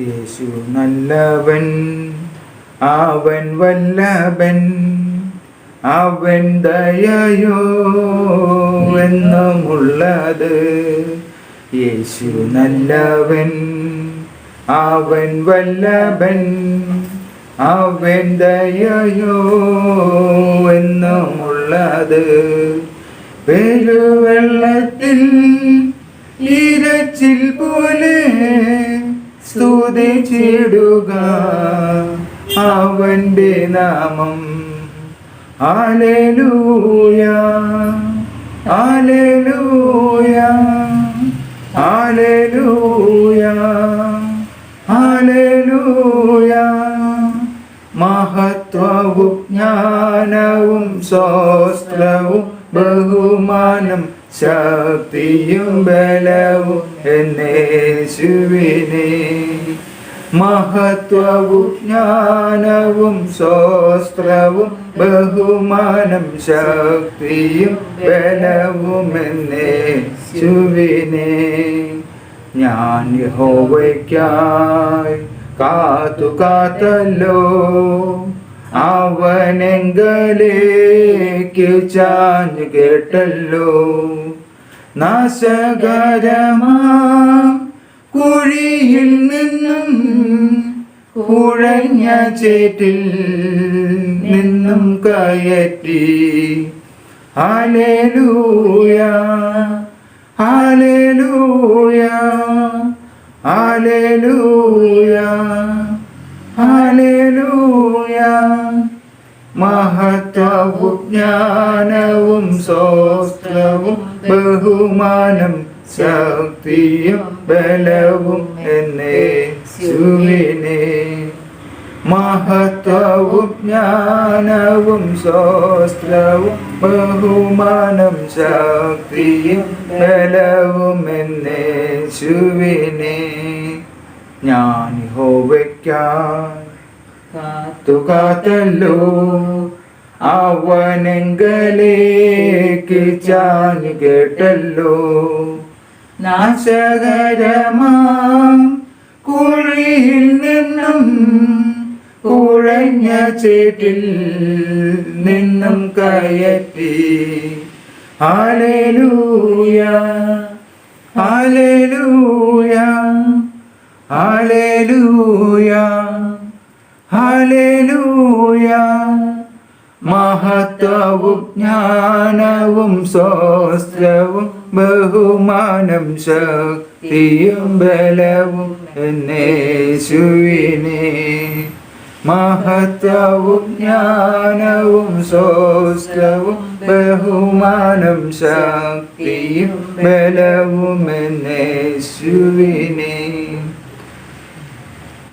യേശു നല്ലവൻ അവൻ വല്ലഭൻ അവൻ ദയയോ എന്നുമുള്ളത്. യേശു നല്ലവൻ അവൻ വല്ലഭൻ അവൻ ദയയോ എന്നുമുള്ളത്. പെരുവെള്ളത്തിൽ ഇരച്ചിൽ പോലെ സ്തുതിച്ചിടുക അവന്റെ നാമം ആലൂയ ആലൂയ ആലൂയ ആലൂയ മഹത്വവും ജ്ഞാനവും സ്വസ്ത്രവും ബഹുമാനം ശക്തിയും ബലവും എന്നേശുവിനെ മഹത്വവും ജ്ഞാനവും സ്വസ്ത്രവും ബഹുമാനം ശക്തിയും ബലവും എന്നേശുവിനെ ഞാൻ യഹോവയ്ക്കായി കാത്തു കാത്തല്ലോ അവനെങ്കലേക്ക് ചാഞ്ഞു കേട്ടല്ലോ. നാശകരമാ കുഴിയിൽ നിന്നും കുഴഞ്ഞ ചേറ്റിൽ നിന്നും കയറ്റി. ആലേലൂയ ആലേലൂയ ആലേലൂയ ഹാലേലൂയ മഹത്വവും ജ്ഞാനവും സ്വസ്ത്രവും ബഹുമാനം ശക്തിയും ബലവും എന്നെ സുവിനെ. മഹത്വവും ജ്ഞാനവും സ്വസ്ത്രവും ബഹുമാനം ശക്തിയും ബലവും എന്നെ ശുവിനെ ഞാൻ ഹോവയ്ക്കാൻ കാത്തു കാത്തല്ലോ അവനങ്കലേക്ക് ചാഞ്ഞു കേട്ടല്ലോ. നാശകരമാം കുഴിയിൽ നിന്നും കുഴഞ്ഞ ചേട്ടിൽ നിന്നും കയറ്റി. ആലേലൂയ ആലേലൂയ ഹാലേലൂയ മഹത്വവും ജ്ഞാനവും സ്വസ്ത്രവും ബഹുമാനം ശക്തിയും ബലവും എന്നേശുവിനെ മഹത്വവും ജ്ഞാനവും സ്വസ്ത്രവും ബഹുമാനം ശക്തിയും ബലവും എന്നേശുവിനെ